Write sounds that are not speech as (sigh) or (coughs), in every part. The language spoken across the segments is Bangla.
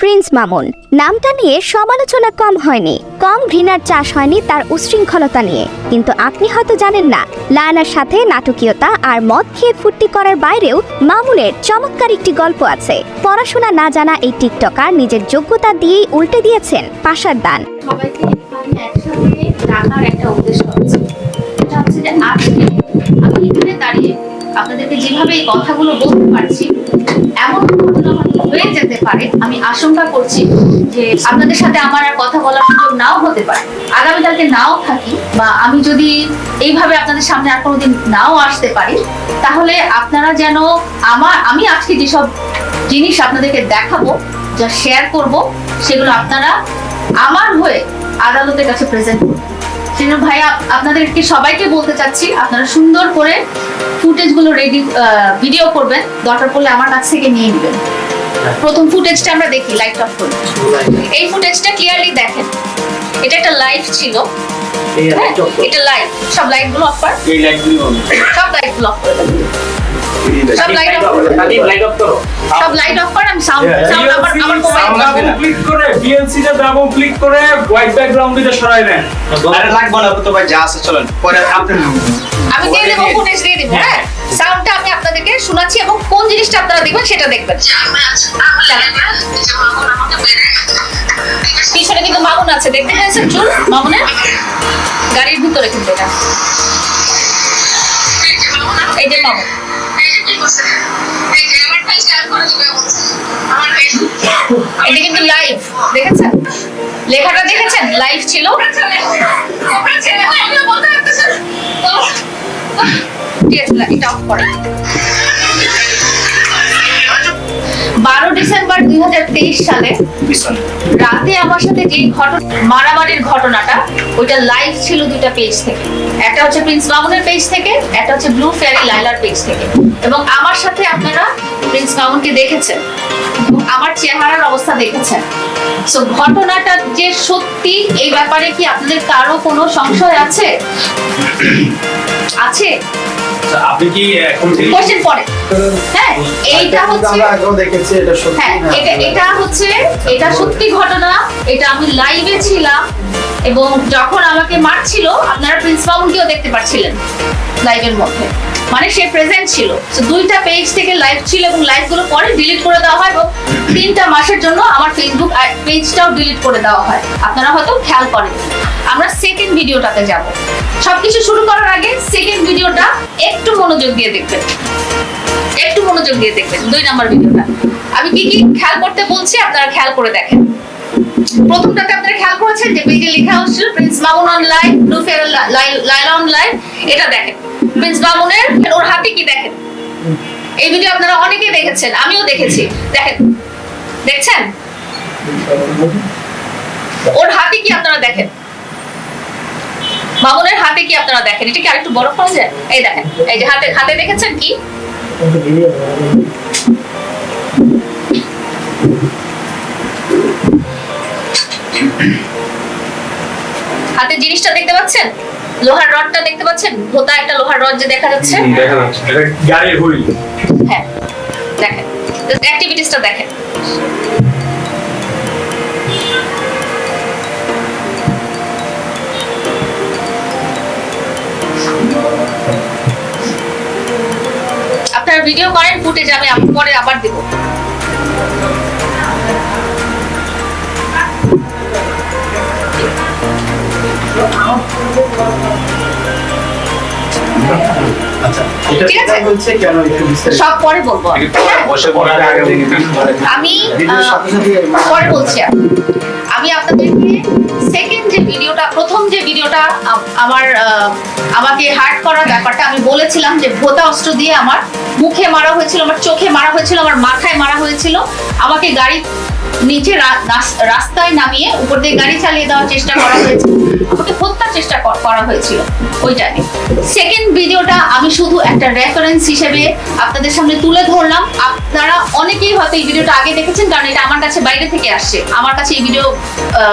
প্রিন্স মামুন। নামটা নিয়ে সমালোচনা কম হয়নি। কম ঘৃণার চাষ হয়নি তার উচ্ছৃঙ্খলতা নিয়ে। কিন্তু আপনি হয়তো জানেন না, লায়নার সাথে নাটকীয়তা আর মদ খেয়ে ফুর্তি করার বাইরেও মামুনের চমৎকার একটি গল্প আছে। পড়াশোনা না জানা এই টিকটকার নিজের যোগ্যতা দিয়েই উল্টে দিয়েছেন পাশার দান। একটা উদ্দেশ্য আজকে আমি এখানে দাঁড়িয়ে আপনাদেরকে যেভাবে এই কথাগুলো বলতে পারছি, এমন ঘটনা হয়ে যেতে পারে। আমি আশঙ্কা করছি যে আপনাদের সাথে আমার আর কথা বলার সুযোগ নাও হতে পারে। আগামীকালকে নাও থাকি বা আমি যদি এইভাবে আপনাদের সামনে আর কোনোদিন নাও আসতে পারি, তাহলে আপনারা যেন আমার, আমি আজকে যেসব জিনিস আপনাদেরকে দেখাবো, যা শেয়ার করব, সেগুলো আপনারা আমার হয়ে আদালতের কাছে প্রেজেন্ট করবেন। সেজন্য ভাই আপনাদেরকে সবাইকে বলতে চাচ্ছি আপনারা সুন্দর করে ফুটেজগুলো রেডি ভিডিও করবেন। দরকার পড়লে আমার কাছ থেকে নিয়ে নেবেন। প্রথম ফুটেজটা আমরা দেখি লাইট অফ করে। এই ফুটেজটা ক্লিয়ারলি দেখেন। এটা একটা লাইভ ছিল। হ্যাঁ এটা লাইভ সব লাইটগুলো অফ কর। এই লাইটগুলি সব লাইটগুলো অফ করে সব light off Sadib light off করো। সব লাইট অফ কর আমি সাউন্ড সাউন্ড আমার আমার মোবাইল ক্লিক করে। বিএনসি তে ডাবল ক্লিক করে হোয়াইট ব্যাকগ্রাউন্ড দিতে সরাই দেন। আরে লাগবো না তো ভাই যা আছে চলেন। পরে আপনি আমি দিয়ে দেবো ফুটেজ দিয়ে দেবো হ্যাঁ? সাউন্ডটা আমি আপনাদেরকে শোনাচ্ছি এবং কোন জিনিসটা আপনারা দেখবেন সেটা দেখবেন। পিছনে কিন্তু মামুন আছে দেখতে পেয়েছেন চুল মামুনের? গাড়ির ভিতরে কিন্তু এটা। এই যে মামুন। এটা কিন্তু লাইভ দেখেছেন? লেখাটা দেখেছেন? লাইভ ছিল। ঠিক আছে এটা অফ করেন। দুই হাজার তেইশ সালে রাতে আমার সাথে যে ঘটনা মারামারির ঘটনাটা ওইটা লাইভ ছিল দুইটা পেজ থেকে। একটা হচ্ছে প্রিন্স মামুনের পেজ থেকে একটা হচ্ছে ব্লু ফেয়ারি লাইলার পেজ থেকে। এবং আমার সাথে আপনারা প্রিন্স মামুনকে দেখেছেন আমার চেহারার অবস্থা দেখেছেন। সো ঘটনাটা যে সত্যি এই ব্যাপারে কি আপনাদের কারও কোনো সংশয় আছে? (coughs) আছে? আচ্ছা, আপনি কি এখন কোশ্চেন পরে। হ্যাঁ এইটা হচ্ছে আমরা আগেও দেখেছি এটা সত্যি হ্যাঁ এটা এটা হচ্ছে এটা সত্যি ঘটনা এটা আমি লাইভে ছিলাম এবং যখন আমাকে মারছিল আপনারা প্রিন্সিপাল কেও দেখতে পাচ্ছিলেন লাইভের মধ্যে। মানে সে প্রেজেন্ট ছিল তো দুইটা পেজ থেকে লাইভ ছিল এবং লাইভগুলো পরে ডিলিট করে দেওয়া হয় এবং তিনটা মাসের জন্য আমার ফেসবুক পেজটাও ডিলিট করে দেওয়া হয় আপনারা হয়তো খেয়াল করেন আমরা সেকেন্ড ভিডিওটাতে যাব সবকিছু শুরু করার আগে সেকেন্ড ভিডিওটা একটু মনোযোগ দিয়ে দেখবেন একটু মনোযোগ দিয়ে দেখবেন দুই নাম্বার ভিডিওটা আমি কি কি খেয়াল করতে বলছি আপনারা খেয়াল করে দেখেন প্রথমটাতে আপনারা খেয়াল করেছেন যে পেজে লেখা হচ্ছিল Prince Mamun online fair Laila online এটা দেখেন প্রিন্স মামুনের ওর হাতে কি দেখেন? এই ভিডিও আপনারা অনেকেই দেখেছেন, আমিও দেখেছি। দেখেন, দেখছেন? ওর হাতে কি আপনারা দেখেন? মামুনের হাতে কি আপনারা দেখেন? এটা কি আরেকটু বড় করা যায়? এই দেখেন, এই যে হাতে হাতে দেখেছেন কি? হাতে জিনিসটা দেখতে পাচ্ছেন? লোহার রডটা দেখতে পাচ্ছেন? ভোতা একটা লোহার রড যে দেখা যাচ্ছে। দেখা যাচ্ছে। এটা গাড়ির হুইল। হ্যাঁ দেখেন। অ্যাক্টিভিটিসটা দেখেন। আপনারা ভিডিও করেন ফুটেজ আমি পরে আবার দেবো। সব পরে বলব আমি। পরে বলছি আমি। আপনাদেরকে সেকেন্ড যে ভিডিওটা প্রথম যে ভিডিওটা আমার আহ, আমাকে হার্ট করার ব্যাপারটা আমি বলেছিলাম যে ভোতা অস্ত্র দিয়ে আমার মুখে মারা হয়েছিল আমার চোখে মারা হয়েছিল আমার মাথায় মারা আমাকে গাড়ি নিচে রাস্তায় নামিয়ে উপর দিয়ে গাড়ি চালিয়ে দেওয়ার চেষ্টা করা হয়েছিল। আমাকে হত্যার চেষ্টা কর- হয়েছিল ওইটা সেকেন্ড ভিডিওটা আমি শুধু একটা রেফারেন্স হিসেবে আপনাদের সামনে তুলে ধরলাম। আপনারা অনেকেই হয়তো এই ভিডিওটা আগে দেখেছেন, কারণ এটা আমার কাছে বাইরে থেকে আসছে। আমার কাছে এই ভিডিও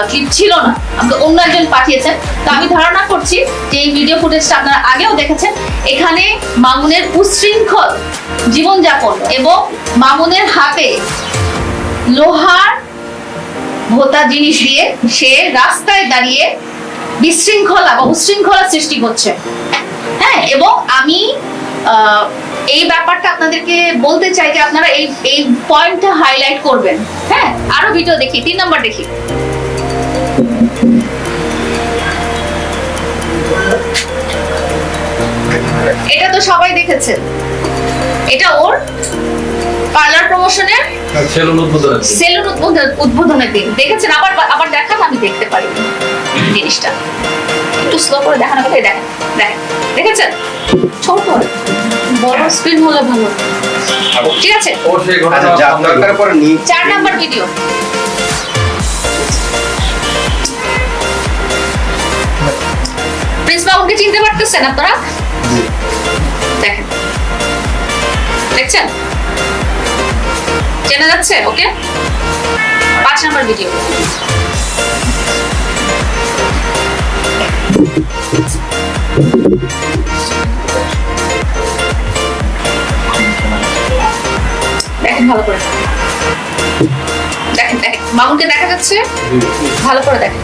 ক্লিপ ছিল না। আমাকে অন্য একজন পাঠিয়েছেন। তো আমি ধারণা করছি যে এই ভিডিও ফুটেজটা আপনারা আগেও দেখেছেন। এখানে মামুনের উচ্ছৃঙ্খল জীবনযাপন এবং মামুনের হাতে লোহার ভোতা জিনিস দিয়ে সে রাস্তায় দাঁড়িয়ে বিশৃঙ্খলা বা উশৃঙ্খলা সৃষ্টি করছে। হ্যাঁ এবং আমি এই ব্যাপারটা আপনাদেরকে বলতে চাই যে আপনারা এই এই পয়েন্টটা হাইলাইট করবেন। হ্যাঁ আরও ভিডিও দেখি, তিন নম্বর দেখি। এটা তো সবাই দেখেছেন এটা ওর পার্লার প্রমোশনের? সেলুন উদ্বোধন সেলুন উদ্বোধন উদ্বোধনের দিন। দেখেছেন আবার আবার দেখান আমি দেখতে পারি জিনিসটা। একটু স্লো করে দেখানো কথা দেখেন দেখেন দেখেছেন? ছোট বড় স্ক্রিন হলে ভালো। ঠিক আছে? আচ্ছা যা ঘটনা দরকার পরে নিয়ে চার নাম্বার ভিডিও প্রিন্স বাবুকে চিনতে পারতেছেন আপনারা? দেখেন। দেখছেন? চেনা যাচ্ছে? ওকে? পাঁচ নাম্বার ভিডিও দেখেন ভালো করে। দেখেন দেখেন। মামুনকে দেখা যাচ্ছে? ভালো করে দেখেন।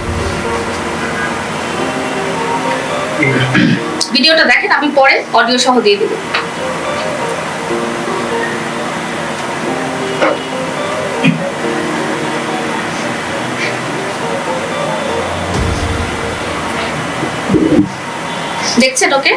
ভিডিওটা দেখেন আমি পরে অডিও সহ দিয়ে দেবো। দেখছেন ওকে?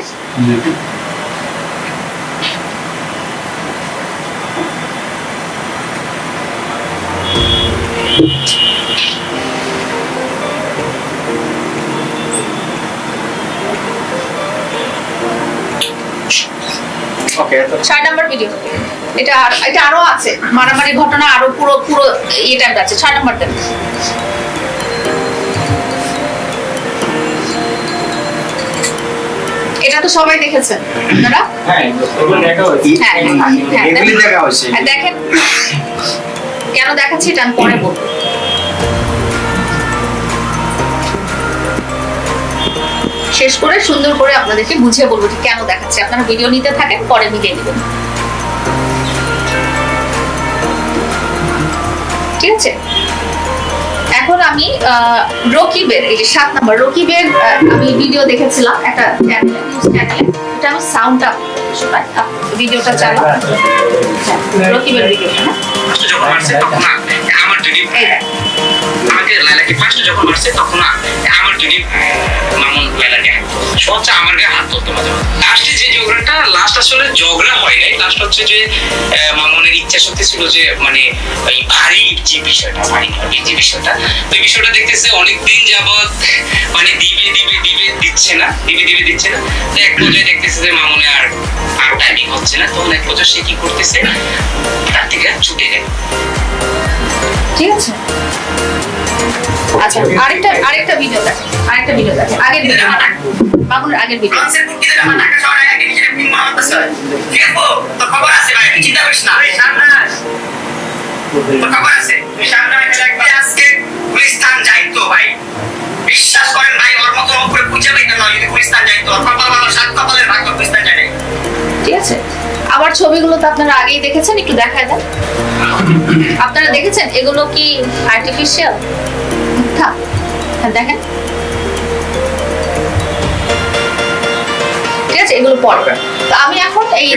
ছয় নাম্বার ভিডিও এটা এটা আরও আছে। মারামারি ঘটনা আরও পুরো পুরো এটা আছে। ছয় নাম্বার এটা তো সবাই দেখেছেন আপনারা? হ্যাঁ দেখা হয়েছে। হ্যাঁ হ্যাঁ, হ্যাঁ, দেখেন। কেন দেখাচ্ছি এটা আমি পরে বলব। শেষ করে সুন্দর করে আপনাদেরকে বুঝিয়ে বলব যে কেন দেখাচ্ছি। আপনারা ভিডিও নিতে থাকেন পরে মিলিয়ে নেবেন। ঠিক আছে? এখন আমি রকিবের, এই যে সাত নাম্বার, রকিবের আমি ভিডিও দেখেছিলাম, একটা চ্যানেলে এটা আমি সাউন্ডটা ভিডিওটা চালা রকিবের ভিডিওটা হ্যাঁ। আমার যদি। আমাকে লাইলাকে ফার্স্টে যখন মারছে, তখন আমার যদি মামুন লাইলাকে হাত তুলতো। আমার গায়ে হাত তুলতো মাঝে মাঝে লাস্টে যে ঝগড়াটা লাস্ট আসলে ঝগড়া হয় নাই লাস্ট হচ্ছে যে মামুনের ইচ্ছা শক্তি ছিল যে মানে ওই ভারী যে বিষয়টা, ভারী ভারী যে বিষয়টা এই বিষয়টা দেখতেছে অনেকদিন যাবৎ মানে দিবে দিবে দিবে, দিচ্ছে না, দিবে দিবে, দিচ্ছে না তো এক পর্যায়ে দেখতেছে যে মামুনে আর আর টাইমিং হচ্ছে না তখন এক পর্যায়ে সে কি করতেছে, তার থেকে ছুটে যায় ঠিক আছে? আচ্ছা আরেকটা আরেকটা ভিডিও দেখেন আরেকটা ভিডিও দেখেন আগের ভিডিও বাবুর আগের ভিডিও যাইতো ভাই। বিশ্বাস করেন ভাই ওর মতো উপরে খুঁজে পাইতো না যদি গুলিস্তান যাইতো। ওর কপাল ভালো সাত কপালের ভাগ্য। ঠিক আছে আমার ছবিগুলো তো আপনারা আগেই দেখেছেন একটু দেখায় দেন। আপনারা দেখেছেন? এগুলো কি আর্টিফিশিয়াল মিথ্যা দেখেন। ঠিক আছে এগুলো পর তো আমি এখন এই।